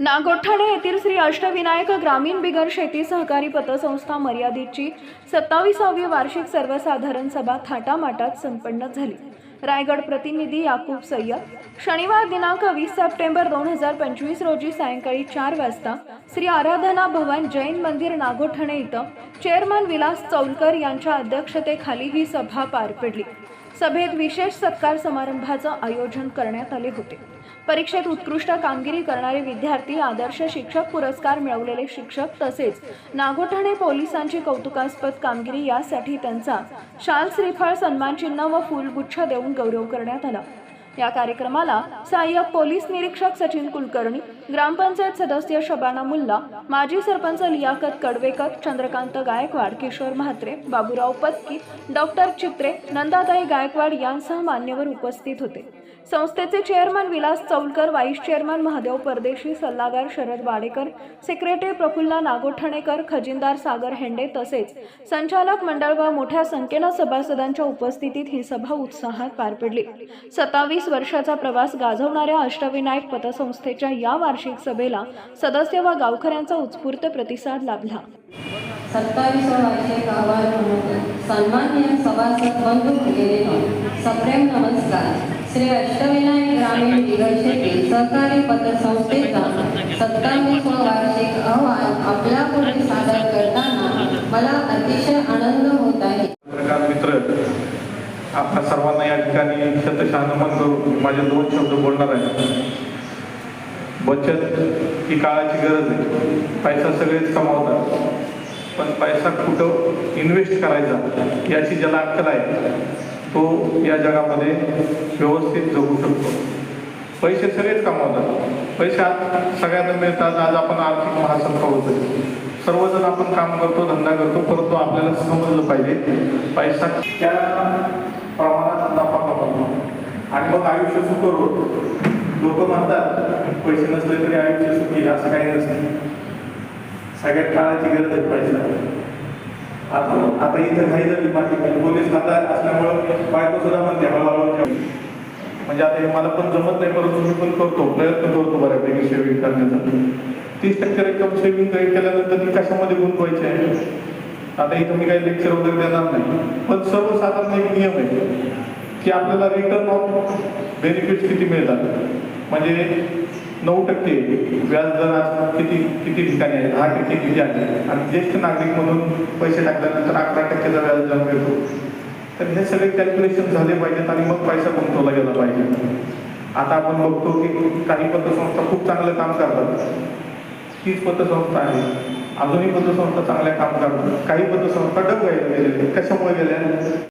नागोठाणे येथील श्री अष्टविनायक ग्रामीण बिगर शेती सहकारी पतसंस्था मर्यादितची सत्तावीसावी वार्षिक सर्वसाधारण सभा थाटामाटात संपन्न झाली. रायगड प्रतिनिधी याकूब सय्यद. शनिवार दिनांक वीस सप्टेंबर दोन हजार पंचवीस रोजी सायंकाळी चार वाजता श्री आराधना भवन जैन मंदिर नागोठाणे इथं चेअरमन विलास चौलकर यांच्या अध्यक्षतेखाली ही सभा पार पडली. सभेत विशेष सत्कार समारंभाचं आयोजन करण्यात आले होते. परीक्षेत उत्कृष्ट कामगिरी करणारे विद्यार्थी आदर्श शिक्षक पुरस्कार मिळवलेले शिक्षक तसेच नागोठाणे पोलिसांची कौतुकास्पद कामगिरी यासाठी त्यांचा शाल श्रीफळ सन्मानचिन्ह व फुलगुच्छ देऊन गौरव करण्यात आला. या कार्यक्रमाला सहाय्यक पोलीस निरीक्षक सचिन कुलकर्णी ग्रामपंचायत सदस्य शबाना मुल्ला माजी सरपंच लियाकत कडवेकर चंद्रकांत गायकवाड किशोर म्हात्रे बाबूराव पत्की डॉक्टर चित्रे नंदाताई गायकवाड यांसह मान्यवर उपस्थित होते. संस्थेचे chairman Vilas Chaulkar vice chairman Mahadev Pardeshi सल्लागार शरद वाडेकर सेक्रेटरी प्रफुल्ला नागोठाणेकर खजिनदार सागर हेंडे तसेच संचालक मंडळ व मोठ्या संख्येनं सभासदांच्या उपस्थितीत ही सभा उत्साहात पार पडली. सत्तावीस चाळीस वर्षाचा प्रवास गाजवणाऱ्या अष्टविनायक पतसंस्थेच्या या वार्षिक सभेला सदस्य व गावकऱ्यांचा उत्स्फूर्त प्रतिसाद लाभला. सत्तावीस वर्षे गावात सन्मान्य सभासद बंधू भगिनीनो सप्रेम नमस्कार. श्री अष्टविनायक ग्रामीण बिगरशेती सहकारी पतसंस्थेचा सत्तावीस वार्षिक अहवाल आपल्या आपल्या सर्वांना या ठिकाणी शतशः नमन करून माझे दोन शब्द बोलणार आहे. बचत ही काळाची गरज आहे. पैसा सगळेच कमावतात. पण पैसा कुठं इन्व्हेस्ट करायचा याची ज्याला अक्कल आहे तो या जगामध्ये व्यवस्थित जगू शकतो. पैसे सगळेच कमावतात. पैसे आज सगळ्यांना मिळतात. आज आपण आर्थिक महासंस्था होतो सर्वजण आपण काम करतो धंदा करतो परंतु आपल्याला समजलं पाहिजे पैसा त्या आणि मग आयुष्य सुखर. होतो लोक म्हणतात पैसे नसले तरी आयुष्य सुखी असं काही नसतं. सगळ्यात काळाची गरज आहे पैसा आता आता इथं काही झाली माझी पोलीस खाता असल्यामुळं बायको सुद्धा म्हणते हळूहळू म्हणजे आता हे मला पण जमत नाही परंतु मी पण करतो प्रयत्न करतो बऱ्यापैकी सेविंग करण्याचा. तीस टक्के रक्कम सेविंग केल्यानंतर ती कशामध्ये गुंतवायची आहे? आता इथं मी काही लेक्चर वगैरे देणार नाही. पण सर्वसाधारण एक नियम आहे. की आपल्याला रिटर्न ऑफ बेनिफिट्स किती मिळतात? म्हणजे नऊ टक्के व्याजदर आज किती किती ठिकाणी आहे? दहा टक्के किती आहे? आणि ज्येष्ठ नागरिक म्हणून पैसे टाकल्यानंतर अकरा टक्केचा व्याजदर मिळतो. तर हे सगळे कॅल्क्युलेशन झाले पाहिजेत आणि मग पैसा गुंतवला गेला पाहिजे. आता आपण बघतो की काही पतसंस्था खूप चांगलं काम करतात. तीच पतसंस्था आहे अजूनही पतसंस्था चांगल्या काम करतात. काही पतसंस्था डब गेलेल्या कशामुळे गेल्या?